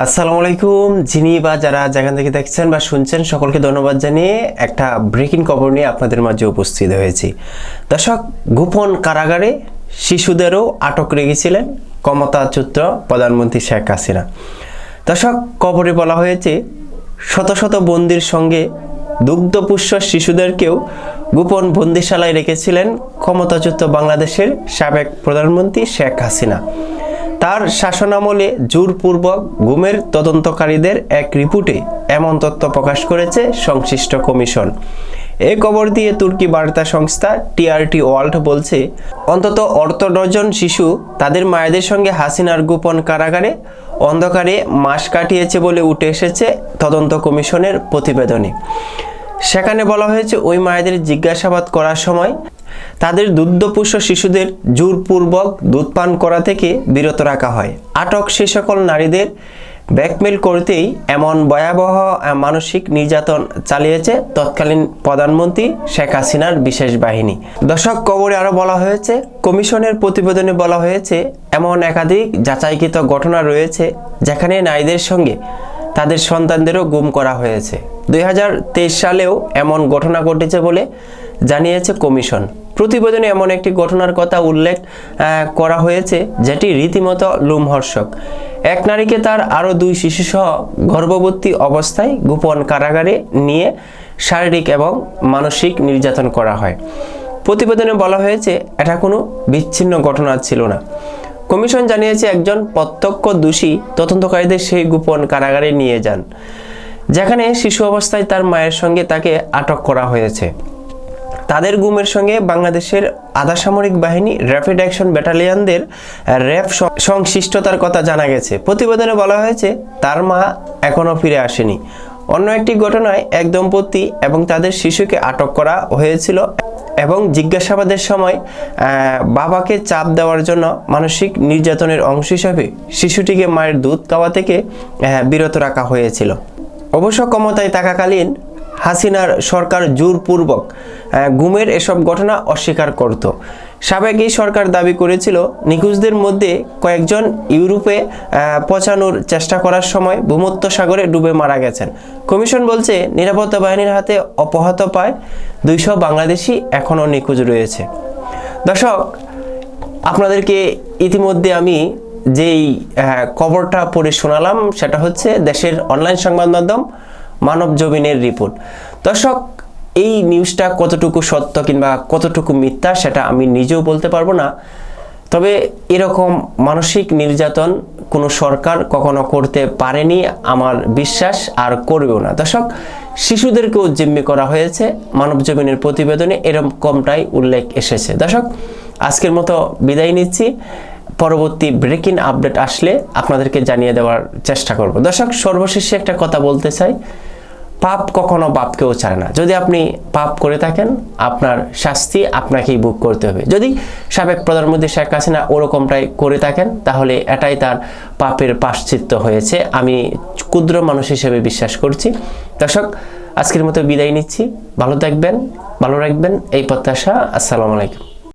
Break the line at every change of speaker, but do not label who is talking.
আসসালামু আলাইকুম। যিনি বা যারা যেখান থেকে দেখছেন বা শুনছেন, সকলকে ধন্যবাদ জানিয়ে একটা ব্রেকিং খবর নিয়ে আপনাদের মাঝে উপস্থিত হয়েছি। দর্শক, গোপন কারাগারে শিশুদেরও আটক রেখেছিলেন ক্ষমতাচ্যুত প্রধানমন্ত্রী শেখ হাসিনা। দর্শক কবরে বলা হয়েছে, শত শত বন্দির সঙ্গে দুগ্ধপুষ্য শিশুদেরকেও গোপন বন্দিশালায় রেখেছিলেন ক্ষমতাচ্যুত বাংলাদেশের সাবেক প্রধানমন্ত্রী শেখ হাসিনা। তার শাসনামলে জোরপূর্বক গুমের তদন্তকারীদের এক রিপোর্টে এমন তথ্য প্রকাশ করেছে সংশ্লিষ্ট কমিশন। এই খবর দিয়ে তুর্কি বার্তা সংস্থা টিআরটি ওয়ার্ল্ড বলছে, অন্তত অর্ধ ডজন শিশু তাদের মায়েদের সঙ্গে হাসিনার গোপন কারাগারে অন্ধকারে মাস কাটিয়েছে বলে উঠে এসেছে তদন্ত কমিশনের প্রতিবেদনে। সেখানে বলা হয়েছে, ওই মায়েদের জিজ্ঞাসাবাদ করার সময় তাদের দুগ্ধপুষ্য শিশুদের জোরপূর্বক দুধ পান করা থেকে বিরত রাখা হয়। আটক সে সকল নারীদের ব্যাকমেল করতেই এমন ভয়াবহ মানসিক নির্যাতন চালিয়েছে তৎকালীন প্রধানমন্ত্রী শেখ হাসিনার বিশেষ বাহিনী। দর্শক কবরে আরও বলা হয়েছে, কমিশনের প্রতিবেদনে বলা হয়েছে, এমন একাধিক যাচাইকৃত ঘটনা রয়েছে যেখানে নারীদের সঙ্গে তাদের সন্তানদেরও গুম করা হয়েছে। দুই হাজার তেইশ সালেও এমন ঘটনা ঘটেছে বলে জানিয়েছে কমিশন। প্রতিবেদনে এমন একটি ঘটনার কথা উল্লেখ করা হয়েছে, যেটি রীতিমতো লোমহর্ষক। এক নারীকে তার আরও দুই শিশুসহ গর্ভবতী অবস্থায় গোপন কারাগারে নিয়ে শারীরিক এবং মানসিক নির্যাতন করা হয়। প্রতিবেদনে বলা হয়েছে, এটা কোনো বিচ্ছিন্ন ঘটনা ছিল না। কমিশন জানিয়েছে, একজন প্রত্যক্ষ দোষী তদন্তকারীদের সেই গোপন কারাগারে নিয়ে যান, যেখানে শিশু অবস্থায় তার মায়ের সঙ্গে তাকে আটক করা হয়েছে। তাদের গুমের সঙ্গে বাংলাদেশের আধা সামরিক বাহিনী র্যাপিড অ্যাকশন ব্যাটালিয়নদের র্যাব সংশ্লিষ্টতার কথা জানা গেছে। প্রতিবেদনে বলা হয়েছে, তার মা এখনও ফিরে আসেনি। অন্য একটি ঘটনায় এক দম্পতি এবং তাদের শিশুকে আটক করা হয়েছিল এবং জিজ্ঞাসাবাদের সময় বাবাকে চাপ দেওয়ার জন্য মানসিক নির্যাতনের অংশ হিসাবে শিশুটিকে মায়ের দুধ খাওয়া থেকে বিরত রাখা হয়েছিল। অবশ্য ক্ষমতায় থাকাকালীন হাসিনার সরকার জোরপূর্বক গুমের এসব ঘটনা অস্বীকার করত। সাবেক এই সরকার দাবি করেছিল নিখোঁজদের মধ্যে কয়েকজন ইউরোপে আহ, পৌঁছানোর চেষ্টা করার সময় ভূমধ্য সাগরে ডুবে মারা গেছেন। কমিশন বলছে নিরাপত্তা বাহিনীর হাতে অপহত পায় দুইশো বাংলাদেশি এখনও নিখোঁজ রয়েছে। দর্শক আপনাদেরকে ইতিমধ্যে আমি যেই খবরটা পড়ে শোনালাম সেটা হচ্ছে দেশের অনলাইন সংবাদ মাধ্যম মানব জমিনের রিপোর্ট। দর্শক, এই নিউজটা কতটুকু সত্য কিংবা কতটুকু মিথ্যা সেটা আমি নিজেও বলতে পারব না। তবে এরকম মানসিক নির্যাতন কোনো সরকার কখনো করতে পারেনি আমার বিশ্বাস, আর করবেও না। দর্শক, শিশুদেরকেও জিম্মি করা হয়েছে। মানব জমিনের প্রতিবেদনে এরকমটাই উল্লেখ এসেছে। দর্শক, আজকের মতো বিদায় নিচ্ছি। পরবর্তী ব্রেকিং আপডেট আসলে আপনাদেরকে জানিয়ে দেওয়ার চেষ্টা করব। দর্শক, সর্বশেষে একটা কথা বলতে চাই। পাপ কখনো বাপকেও ছাড়ে না। যদি আপনি পাপ করে থাকেন, আপনার শাস্তি আপনাকেই বুক করতে হবে। যদি সাবেক প্রধানমন্ত্রী শেখ হাসিনা ওরকমটাই করে থাকেন, তাহলে এটাই তার পাপের পাশ্চিত্য হয়েছে। আমি ক্ষুদ্র মানুষ হিসেবে বিশ্বাস করছি। দর্শক, আজকের মতো বিদায় নিচ্ছি। ভালো থাকবেন, ভালো রাখবেন। এই প্রত্যাশা, আসসালামু আলাইকুম।